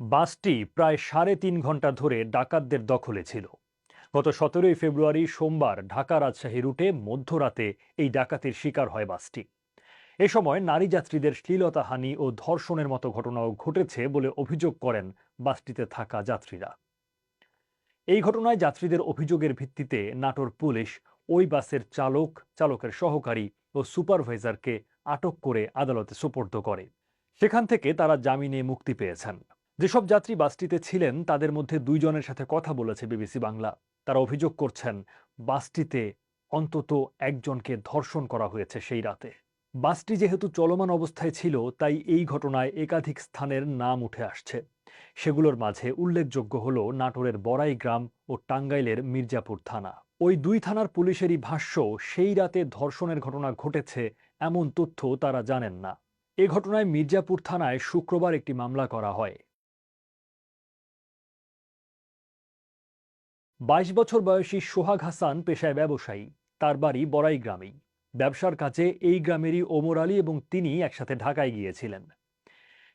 বাসটি প্রায় সাড়ে তিন ঘণ্টা ধরে ডাকাতদের দখলে ছিল। গত সতেরোই ফেব্রুয়ারি সোমবার ঢাকা রাজশাহী রুটে মধ্যরাতে এই ডাকাতির শিকার হয় বাসটি। এ সময় নারী যাত্রীদের শ্লীলতাহানি ও ধর্ষণের মতো ঘটনাও ঘটেছে বলে অভিযোগ করেন বাসটিতে থাকা যাত্রীরা। এই ঘটনায় যাত্রীদের অভিযোগের ভিত্তিতে নাটোর পুলিশ ওই বাসের চালক, চালকের সহকারী ও সুপারভাইজারকে আটক করে আদালতে সোপর্দ করে। সেখান থেকে তারা জামিনে মুক্তি পেয়েছেন। যেসব যাত্রী বাসটিতে ছিলেন, তাদের মধ্যে দুইজনের সাথে কথা বলেছে বিবিসি বাংলা। তারা অভিযোগ করছেন, বাসটিতে অন্তত একজনকে ধর্ষণ করা হয়েছে সেই রাতে। বাসটি যেহেতু চলমান অবস্থায় ছিল, তাই এই ঘটনায় একাধিক স্থানের নাম উঠে আসছে। সেগুলোর মাঝে উল্লেখযোগ্য হল নাটোরের বড়াই গ্রাম ও টাঙ্গাইলের মির্জাপুর থানা। ওই দুই থানার পুলিশেরই ভাষ্য, সেই রাতে ধর্ষণের ঘটনা ঘটেছে এমন তথ্য তারা জানেন না। এ ঘটনায় মির্জাপুর থানায় শুক্রবার একটি মামলা করা হয়। বাইশ বছর বয়সী সোহাগ হাসান পেশায় ব্যবসায়ী। তার বাড়ি বড়াই গ্রামেই। ব্যবসার কাজে এই গ্রামেরই ওমর আলী এবং তিনি একসাথে ঢাকায় গিয়েছিলেন।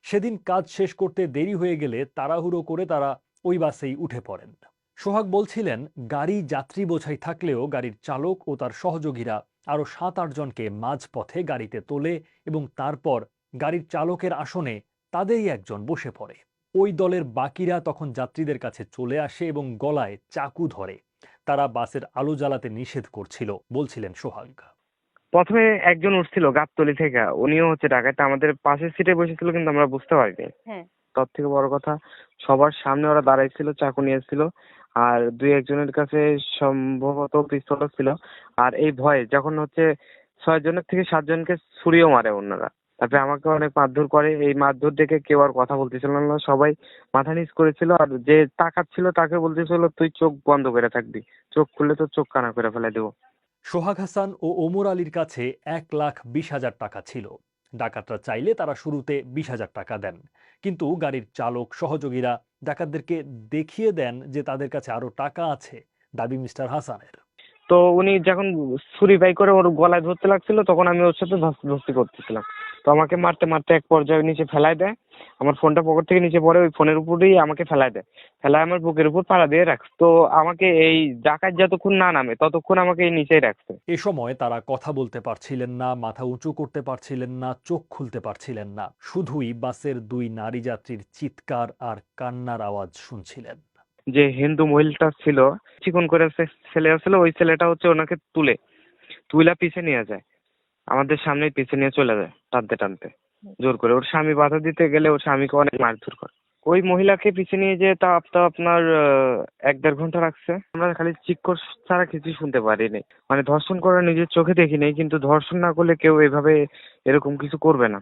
সেদিন কাজ শেষ করতে দেরি হয়ে গেলে তাড়াহুড়ো করে তারা ওই বাসেই উঠে পড়েন। সোহাগ বলছিলেন, গাড়ি যাত্রী বোঝাই থাকলেও গাড়ির চালক ও তার সহযোগীরা আরও সাত আটজনকে মাঝপথে গাড়িতে তোলে এবং তারপর গাড়ির চালকের আসনে তাদেরই একজন বসে পড়ে। ওই দলের বাকিরা তখন যাত্রীদের কাছে চলে আসে এবং গলায় চাকু ধরে। তারা বাসের আলো জ্বালাতে নিষেধ করছিল বলছিলেন সোহাগ। প্রথমে একজন উঠছিল গাবতলি থেকে উনিও হচ্ছে ঢাকায় তা আমাদের পাশের সিটে বসেছিল কিন্তু আমরা বুঝতে পারিনি। হ্যাঁ। তার থেকে বড় কথা সবার সামনে ওরা দাঁড়াইছিল চাকু নিয়েছিল আর দুই একজনের কাছে সম্ভবত পিস্তলও ছিল। আর এই ভয়ে যখন হচ্ছে ছয় জনের থেকে সাতজনকে ছুরিও মারে ওনারা তারপরে আমাকে অনেক মারধর করে। এই মারধর দেখে কেউ আর কথা বলতেছিল না। সবাই মাথা নিচ করেছিল আর যে তাকাচ্ছিল তাকে বলতেছিল, তুই চোখ বন্ধ করে থাকবি। চোখ খুললে তো চোখ কানা করে ফেলে দেবো। সোহাগ হাসান ও ওমর আলীর কাছে এক লাখ বিশ হাজার টাকা ছিল। ডাকাতরা চাইলে তারা শুরুতে বিশ হাজার টাকা দেন। কিন্তু গাড়ির চালক, সহযোগীরা ডাকাতদেরকে দেখিয়ে দেন যে তাদের কাছে আরও টাকা আছে, দাবি মিস্টার হাসানের। তো উনি যখন ছুরি বাই করে ওর গলায় ধরতে লাগছিল, তখন আমি ওর সাথে ধস্তি করতেছিলাম। তো আমাকে মারতে মারতে এক পর্যায়ে নিচে ফেলায় দেয়। আমার ফোনটা পকেট থেকে নিচে পড়ে ওই ফোনের উপরেই আমাকে ফেলায় দেয়। ফেলায় আমার বুকের উপর পাড়া দিয়ে রাখছে। তো আমাকে এই ডাকাত যতক্ষণ না নামে, ততক্ষণ আমাকে এই নিচেই রাখছে। এ সময় তারা কথা বলতে পারছিলেন না, মাথা উঁচু করতে পারছিলেন না, চোখ খুলতে পারছিলেন না। শুধুই বাসের দুই নারী যাত্রীর চিৎকার আর কান্নার আওয়াজ শুনছিলেন। যে হিন্দু মহিলাটা ছিল চিকন করে ছেলে ছিল ওই ছেলেটা হচ্ছে ওনাকে তুলে, তুইলা পিছে নিয়ে যায়। আমাদের সামনে পিছে নিয়ে চলে যায়, টানতে টানতে। জোর করে। ওর স্বামী বাধা দিতে গেলে ওর স্বামীকে অনেক মারধর করে। ওই মহিলাকে পিছে নিয়ে যেয়ে তা তো আপনার এক দেড় ঘণ্টা রাখছে। আমরা খালি চিৎকর ছাড়া কিছু শুনতে পারিনি। মানে ধর্ষণ করা নিজের চোখে দেখিনি, কিন্তু ধর্ষণ না করলে কেউ এভাবে এরকম কিছু করবে না।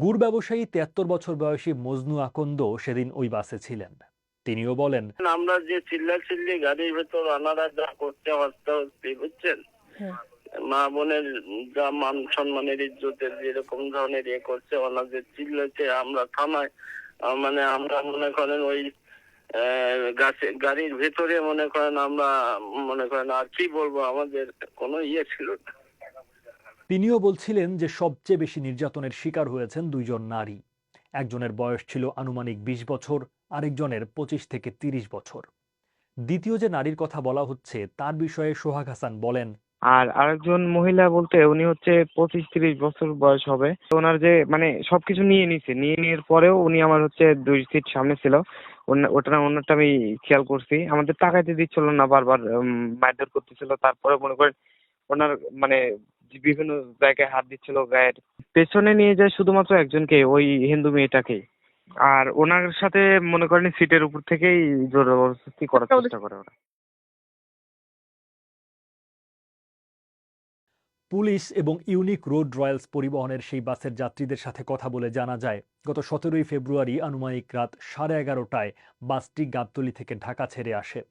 গুড় ব্যবসায়ী তিয়াত্তর বছর বয়সী মজনু আকন্দ সেদিন ওই বাসে ছিলেন। তিনিও বলেন। আমরা যে চিল্লা চিল্লি গাড়ির ভেতর আনারা যা করতে হস্তাহস্তি বুঝছেন? হ্যাঁ। মা বোনের যা মান সম্মানের ইজ্জতের যেরকম ধরনের ইয়ে করছে ওনাদের চিল্লাতে আমরা থানায় মানে আমরা মনে করেন ওই আহ, গাছে গাড়ির ভেতরে মনে করেন আমরা মনে করেন আর কি বলব আমাদের কোনো ইয়ে ছিল না। তিনিও বলছিলেন যে সবচেয়ে বেশি নির্যাতনের শিকার হয়েছেন দুইজন নারী। একজনের বয়স ছিল আনুমানিক বিশ বছর, আরেকজনের পঁচিশ থেকে তিরিশ বছর। দ্বিতীয় যে নারীর কথা বলা হচ্ছে, তার বিষয়ে সোহাগ হাসান বলেন, আর আরেকজন মহিলা বলতে উনি হচ্ছে পঁচিশ তিরিশ বছর বয়স হবে। ওনার যে মানে সবকিছু নিয়ে নিছে। নিয়ে নেওয়ার পরেও উনি আমার হচ্ছে দুই সিট সামনে ছিল। ওটা ওনারটা আমি খেয়াল করছি। আমাদের তাকাইতে দিচ্ছিল না বারবার মারধর করতেছিল। তারপরে মনে করেন ওনার মানে বিভিন্ন জায়গায় হাত দিচ্ছিল গায়ের পেছনে নিয়ে যায় শুধুমাত্র একজনকে ওই হিন্দু মেয়েটাকে। আর ওনার সাথে মনে করেন সিটের উপর থেকেই জোরজবরদস্তি করার চেষ্টা করে ওরা। পুলিশ এবং ইউনিক রোড রয়্যালস পরিবহনের সেই বাসের যাত্রীদের সাথে কথা বলে জানা যায় গত সতেরোই ফেব্রুয়ারি আনুমানিক রাত সাড়ে এগারোটায় বাসটি গাবতলী থেকে ঢাকা ছেড়ে আসে।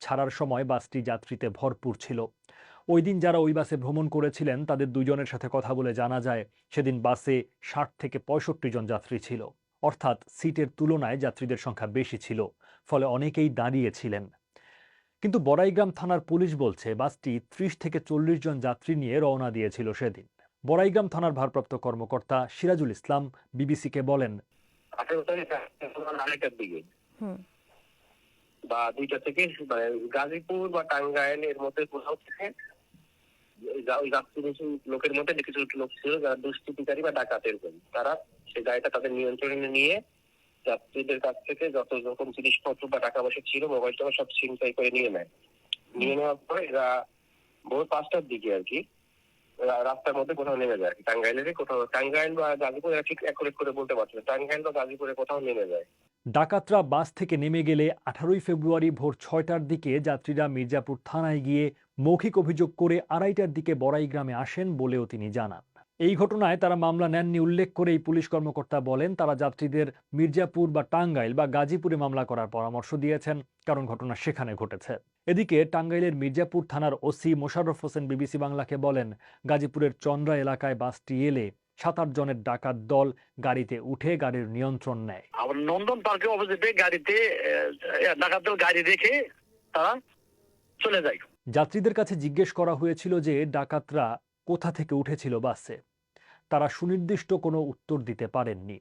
ছাড়ার সময় বাসটি যাত্রীতে ভরপুর ছিল। ওই দিন যারা ওই বাসে ভ্রমণ করেছিলেন তাদের দুজনের সাথে কথা বলে জানা যায় সেদিন বাসে ষাট থেকে পঁয়ষট্টি জন যাত্রী ছিল। অর্থাৎ সিটের তুলনায় যাত্রীদের সংখ্যা বেশি ছিল ফলে অনেকেই দাঁড়িয়েছিলেন। কিন্তু বড়াইগ্রাম থানার পুলিশ বলছে বাসটি ত্রিশ থেকে চল্লিশ জন যাত্রী নিয়ে রওনা দিয়েছিল সেদিন। বড়াইগ্রাম থানার ভারপ্রাপ্ত কর্মকর্তা সিরাজুল ইসলাম বিবিসিকে বলেন আঠেরো তারিখ আড়াইটার দিকে। হুম। বা দুইটা থেকে মানে গাজীপুর বা টাঙ্গাইল এর মধ্যে কোথাও থেকে ওই বেশি লোকের মধ্যে কিছু লোক ছিল যারা দুষ্কৃতিকারী বা তারা সেই গাড়িটা তাদের নিয়ন্ত্রণে নিয়ে যাত্রীদের কাছ থেকে যত রকম জিনিসপত্র বা টাকা পয়সা ছিল মোবাইল টোবাইল সব ছিনতাই করে নিয়ে নেয়। নিয়ে নেওয়ার পরে এরা ভোর পাঁচটার দিকে আর কি রাস্তার মধ্যে কোথাও নেমে যায় টাঙ্গাইলের কোথাও, টাঙ্গাইল বা গাজীপুর ঠিক অ্যাকুরেট করে বলতে পারছে না। টাঙ্গাইল বা গাজীপুরে কোথাও নেমে যায়। ডাকাতরা বাস থেকে নেমে গেলে আঠারোই ফেব্রুয়ারি ভোর ছয়টার দিকে যাত্রীরা মির্জাপুর থানায় গিয়ে মৌখিক অভিযোগ করে আড়াইটার দিকে বড়াই গ্রামে আসেন বলেও তিনি জানান। এই ঘটনায় তারা মামলা নেননি উল্লেখ করে এই পুলিশ কর্মকর্তা বলেন, তারা যাত্রীদের মির্জাপুর বা টাঙ্গাইল বা গাজীপুরে মামলা করার পরামর্শ দিয়েছেন, কারণ ঘটনা সেখানে ঘটেছে। এদিকে টাঙ্গাইলের মির্জাপুর থানার ওসি মোশাররফ হোসেন বিবিসি বাংলাকে বলেন, গাজীপুরের চন্দ্রা এলাকায় বাসটি এলে সাত আট জনের ডাকাত দল গাড়িতে উঠে গাড়ির নিয়ন্ত্রণ নেয়। আবার নন্দন পার্কের অপোজিটে গাড়িতে ডাকাতদের গাড়ি রেখে তারা চলে যায়। যাত্রীদের কাছে জিজ্ঞেস করা হয়েছিল যে ডাকাতরা কোথা থেকে উঠেছিল বাসে। তারা সুনির্দিষ্ট কোনো উত্তর দিতে পারেননি,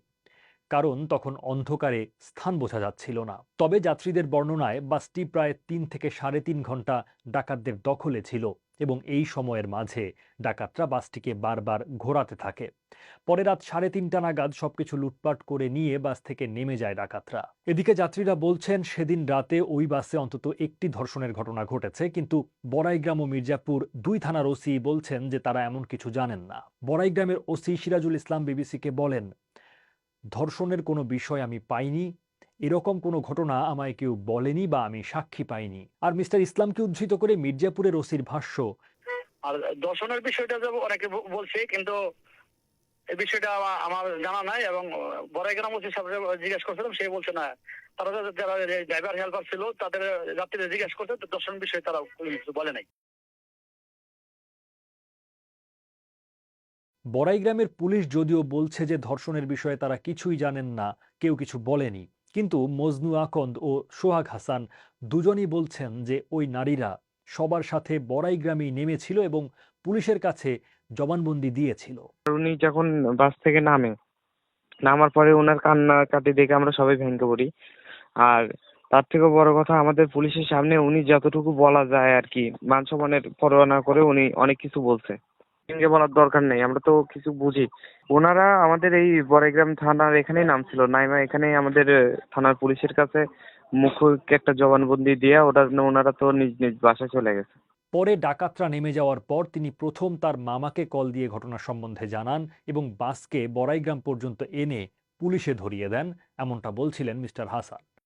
কারণ তখন অন্ধকারে স্থান বোঝা যাচ্ছিল না। তবে যাত্রীদের বর্ণনায় বাসটি প্রায় তিন থেকে সাড়ে তিন ঘণ্টা ডাকাতদের দখলে ছিল। এবং এই সময়ের মাঝে ডাকাতরা বাসটিকে বারবার ঘোরাতে থাকে। পরে রাত সাড়ে তিনটা নাগাদ সবকিছু লুটপাট করে নিয়ে বাস থেকে নেমে যায় ডাকাতরা। এদিকে যাত্রীরা বলছেন, সেদিন রাতে ওই বাসে অন্তত একটি ধর্ষণের ঘটনা ঘটেছে, কিন্তু বড়াইগ্রাম ও মির্জাপুর দুই থানার ওসি বলছেন যে তারা এমন কিছু জানেন না। বড়াইগ্রামের ওসি সিরাজুল ইসলাম বিবিসিকে বলেন, ধর্ষণের কোনো বিষয় আমি পাইনি এরকম কোনো ঘটনা আমায় কেউ বলেনি বা আমি সাক্ষী পাইনি। আর মিস্টার ইসলামকে উদ্ধৃত করে মির্জাপুরের ওসির ভাষ্য। আর দর্শনের বিষয়টা যে অনেকে বলছে কিন্তু এই বিষয়টা আমার জানা নাই এবং বড়াইগ্রাম ওসি সাহেব জিজ্ঞেস করছিলাম সে বলছে না। তারা যারা- ড্রাইভার হেল্পার ছিল তাদের যাত্রীদের জিজ্ঞেস করছে দর্শন বিষয়ে তারা বলে নাই। বড়াইগ্রামের পুলিশ যদিও বলছে যে ধর্ষণের বিষয়ে তারা কিছুই জানেন না কেউ কিছু বলেনি। কিন্তু মজনু আকন্দ ও সোহাগ হাসান দুজনই বলছেন যে ওই নারীরা সবার সাথে বড়াইগ্রামেই নেমেছিল এবং পুলিশের কাছে জবানবন্দি দিয়েছিল। উনি যখন বাস থেকে নামে, নামার পরে ওনার কান্নাকাটি দেখে আমরা সবাই ভেঙে পড়ি। আর তার থেকেও বড় কথা, আমাদের পুলিশের সামনে উনি যতটুকু বলা যায় আর কি মান সম্মানের পরোয়া না করে উনি অনেক কিছু বলছে। ভেঙে বলার দরকার নেই, আমরা তো কিছু বুঝি। ওনারা আমাদের এই বড়াইগ্রাম থানার এখানেই নামছিল। নাইমা এখানেই আমাদের থানার পুলিশের কাছে মুখ্য একটা জবানবন্দি দিয়ে ওটা ওনারা তো নিজ নিজ বাসায় চলে গেছে। পরে ডাকাতরা নেমে যাওয়ার পর তিনি প্রথম তার মামাকে কল দিয়ে ঘটনা সম্বন্ধে জানান এবং বাসকে বড়াইগ্রাম পর্যন্ত এনে পুলিশে ধরিয়ে দেন, এমনটা বলছিলেন মিস্টার হাসান।